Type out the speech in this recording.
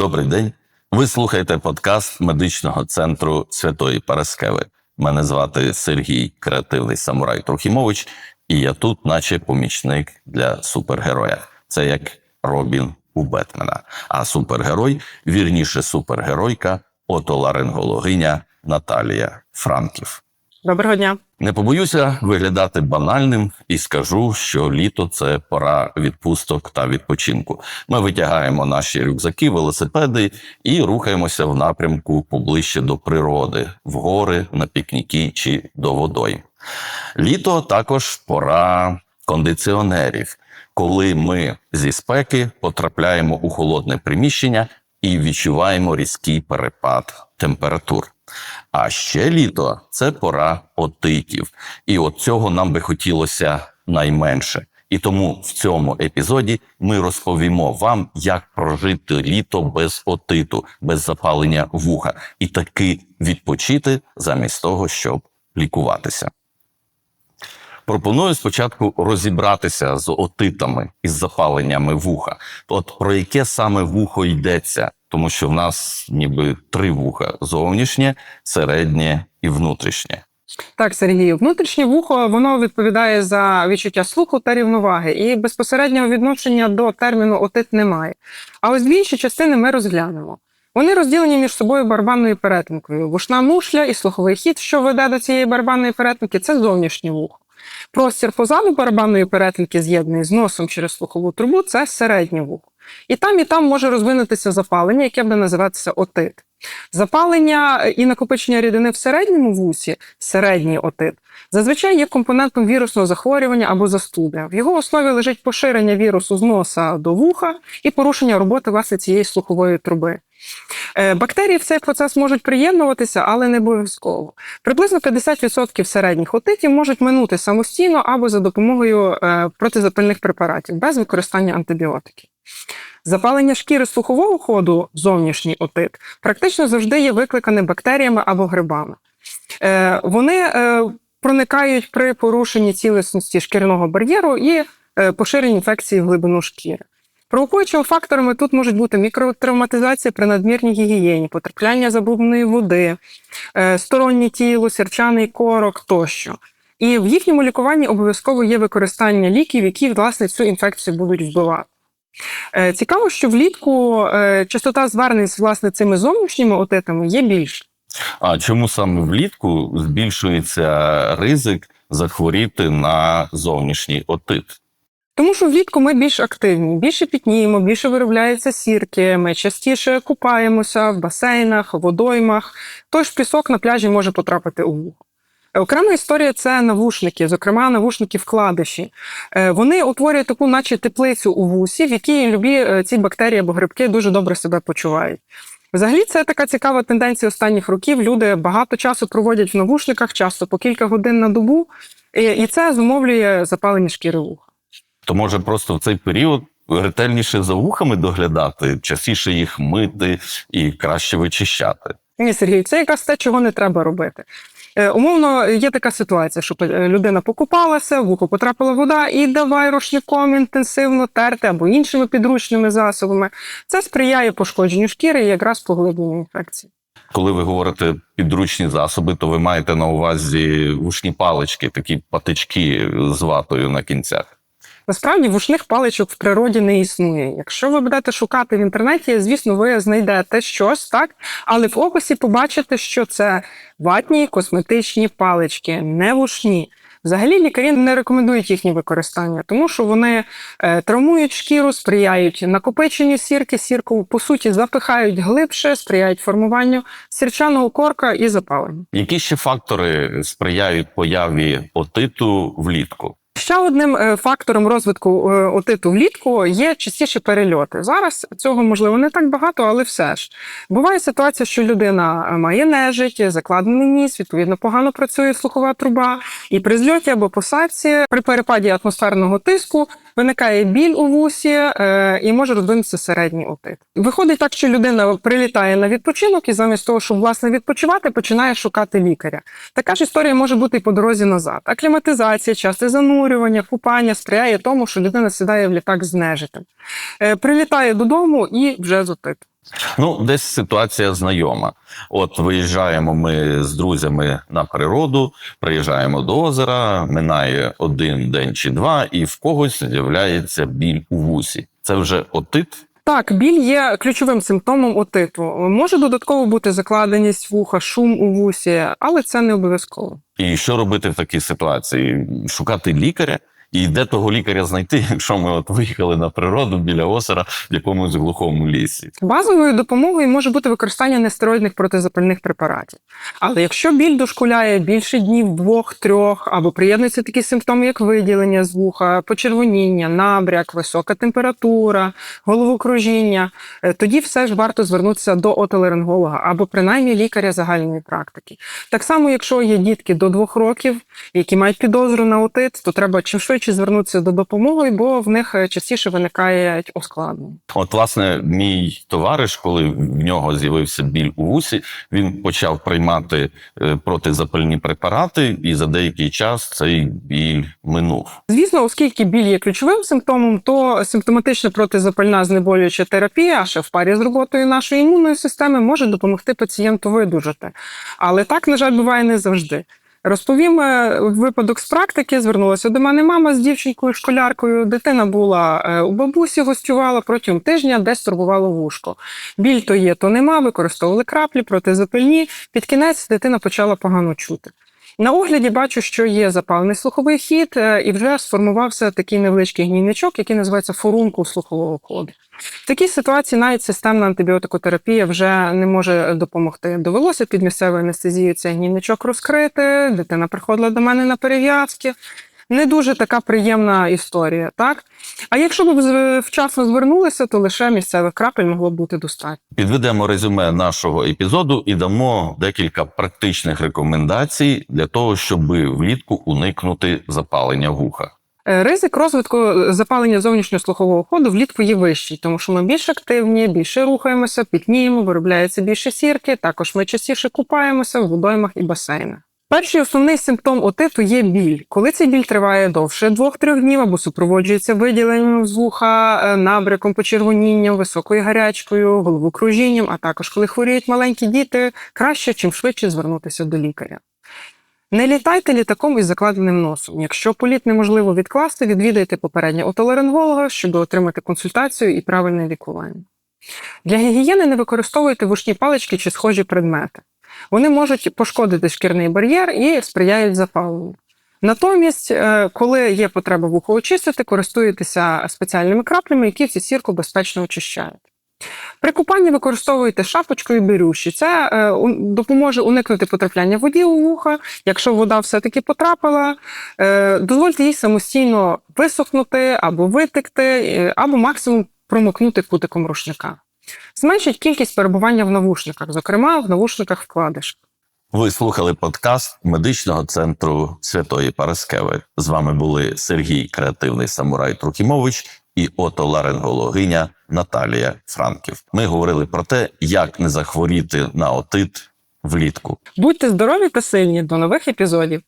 Добрий день. Ви слухаєте подкаст медичного центру Святої Параскеви. Мене звати Сергій Креативний Самурай Трохімович, і я тут, наче помічник для супергероя. Це як Робін у Бетмена. А супергерой, вірніше, супергеройка, отоларингологиня Наталія Франків. Доброго дня. Не побоюся виглядати банальним і скажу, що літо це пора відпусток та відпочинку. Ми витягаємо наші рюкзаки, велосипеди і рухаємося в напрямку поближче до природи, в гори, на пікніки чи до водойм. Літо також пора кондиціонерів, коли ми зі спеки потрапляємо у холодне приміщення і відчуваємо різкий перепад температур. А ще літо це пора отитів, і от цього нам би хотілося найменше. І тому в цьому епізоді ми розповімо вам, як прожити літо без отиту, без запалення вуха, і таки відпочити замість того, щоб лікуватися. Пропоную спочатку розібратися з отитами із запаленнями вуха. От про яке саме вухо йдеться, тому що в нас ніби три вуха: зовнішнє, середнє і внутрішнє. Так, Сергію, внутрішнє вухо воно відповідає за відчуття слуху та рівноваги, і безпосереднього відношення до терміну отит немає. А ось дві інші частини ми розглянемо. Вони розділені між собою барабанною перетинкою. Вушна мушля і слуховий хід, що веде до цієї барабанної перетинки, це зовнішнє вухо. Простір позаду барабанної перетинки, з'єднаний з носом через слухову трубу, це середнє вухо. І там, і там може розвинутися запалення, яке буде називатися отит. Запалення і накопичення рідини в середньому вусі, середній отит, зазвичай є компонентом вірусного захворювання або застуди. В його основі лежить поширення вірусу з носа до вуха і порушення роботи власне цієї слухової труби. Е, Бактерії в цей процес можуть приєднуватися, але не обов'язково. Приблизно 50% середніх отитів можуть минути самостійно або за допомогою е, протизапальних препаратів без використання антибіотиків. Запалення шкіри слухового ходу, зовнішній отит, практично завжди є викликане бактеріями або грибами. Е, Вони е, проникають при порушенні цілісності шкіряного бар'єру і е, поширенні інфекції в глибину шкіри. Провокуючими факторами тут можуть бути мікротравматизація при надмірній гігієні, потрапляння забрудненої води, е, стороннє тіло, сірчаний корок тощо. І в їхньому лікуванні обов'язково є використання ліків, які власне цю інфекцію будуть вбивати. Е, Цікаво, що влітку е, частота звернень з власне цими зовнішніми отитами є більша. А чому саме влітку збільшується ризик захворіти на зовнішній отит? Тому що влітку ми більш активні, більше пітніємо, більше виробляється сірки, ми частіше купаємося в басейнах, водоймах. Той ж пісок на пляжі може потрапити у вухо. Окрема історія це навушники, зокрема навушники вкладиші. Е, Вони утворюють таку, наче теплицю у вусі, в якій любі е, ці бактерії або грибки дуже добре себе почувають. Взагалі, це така цікава тенденція останніх років. Люди багато часу проводять в навушниках, часто по кілька годин на добу, і це зумовлює запалення шкіри вуха. То може просто в цей період ретельніше за вухами доглядати, частіше їх мити і краще вичищати. Ні, Сергій, це якраз те, чого не треба робити. Е, умовно, є така ситуація, що людина покупалася, в вухо потрапила вода, і давай рушником інтенсивно терти або іншими підручними засобами. Це сприяє пошкодженню шкіри і якраз поглибленню інфекції. Коли ви говорите підручні засоби, то ви маєте на увазі вушні палички, такі патички з ватою на кінцях. Насправді вушних паличок в природі не існує. Якщо ви будете шукати в інтернеті, звісно, ви знайдете щось так, але в описі побачите, що це ватні косметичні палички, не вушні. Взагалі лікарі не рекомендують їхнє використання, тому що вони е, травмують шкіру, сприяють накопиченню сірки, сірку по суті запихають глибше, сприяють формуванню сірчаного корка і запаленню. Які ще фактори сприяють появі отиту влітку? Ще одним е, фактором розвитку е, отиту влітку є частіші перельоти. Зараз цього можливо не так багато, але все ж буває ситуація, що людина е, має нежить, закладений ніс, відповідно погано працює слухова труба, і при зльоті або посадці при перепаді атмосферного тиску виникає біль у вусі і може розвинутися середній отит. Виходить так, що людина прилітає на відпочинок і замість того, щоб власне відпочивати, починає шукати лікаря. Така ж історія може бути і по дорозі назад. Акліматизація, часте занурювання, купання сприяє тому, що людина сідає в літак з нежитим. Е, Прилітає додому і вже з отитом. Ну, десь ситуація знайома. От виїжджаємо ми з друзями на природу, приїжджаємо до озера, минає один день чи два, і в когось з'являється біль у вусі. Це вже отит. Так, біль є ключовим симптомом отиту. Може додатково бути закладеність вуха, шум у вусі, але це не обов'язково. І що робити в такій ситуації? Шукати лікаря. І де того лікаря знайти, якщо ми от виїхали на природу біля озера в якомусь глухому лісі? Базовою допомогою може бути використання нестероїдних протизапальних препаратів. Але якщо біль дошкуляє більше днів, двох-трьох, або приєднуються такі симптоми, як виділення з вуха, почервоніння, набряк, висока температура, головокружіння, е, тоді все ж варто звернутися до отоларинголога або принаймні лікаря загальної практики. Так само, якщо є дітки до двох років, які мають підозру на отит, то треба чим швидше звернутися до допомоги, бо в них е, частіше виникають ускладнення. От, власне, мій товариш, коли в нього з'явився біль у вусі, він почав приймати е, протизапальні препарати, і за деякий час цей біль минув. Звісно, оскільки біль є ключовим симптомом, то симптоматична протизапальна знеболююча терапія, а ще в парі з роботою нашої імунної системи, може допомогти пацієнту видужати. Але так, на жаль, буває не завжди. Розповім е, випадок з практики. Звернулася до мене мама з дівчинкою, школяркою. Дитина була е, у бабусі, гостювала протягом тижня, десь турбувало вушко. Біль то є, то нема. Використовували краплі протизапильні. Під кінець дитина почала погано чути. На огляді бачу, що є запалений слуховий хід, е, і вже сформувався такий невеличкий гнійничок, який називається форункул слухового ходу. В такій ситуації навіть системна антибіотикотерапія вже не може допомогти. Довелося під місцевою анестезією цей гнійничок розкрити. Дитина приходила до мене на перев'язки. Не дуже така приємна історія, так? А якщо б з- вчасно звернулися, то лише місцевих крапель могло б бути достатньо. Підведемо резюме нашого епізоду і дамо декілька практичних рекомендацій для того, щоб влітку уникнути запалення вуха. Е, Ризик розвитку запалення зовнішнього слухового ходу влітку є вищий, тому що ми більш активні, більше рухаємося, пітніємо, виробляється більше сірки. Також ми частіше купаємося в водоймах і басейнах. Перший основний симптом отиту є біль. Коли цей біль триває довше 2-3 днів або супроводжується виділенням з вуха, е, набряком, почервонінням, високою гарячкою, головокружінням, а також коли хворіють маленькі діти, краще чим швидше звернутися до лікаря. Не літайте літаком із закладеним носом. Якщо політ неможливо відкласти, відвідайте попередньо отоларинголога, щоб отримати консультацію і правильне лікування. Для гігієни не використовуйте вушні палички чи схожі предмети. Вони можуть пошкодити шкірний бар'єр і сприяють запаленню. Натомість, е, коли є потреба вухо очистити, користуйтеся спеціальними краплями, які цю сірку безпечно очищають. При купанні використовуйте шапочку і беруші. Це е, допоможе уникнути потрапляння воді у вуха. Якщо вода все-таки потрапила, е, дозвольте їй самостійно висохнути або витекти, або максимум промокнути кутиком рушника. Зменшить кількість перебування в навушниках, зокрема в навушниках вкладиш. Ви слухали подкаст медичного центру Святої Параскеви. З вами були Сергій Креативний Самурай Трухімович і отоларингологиня Наталія Франків. Ми говорили про те, як не захворіти на отит влітку. Будьте здорові та сильні. До нових епізодів.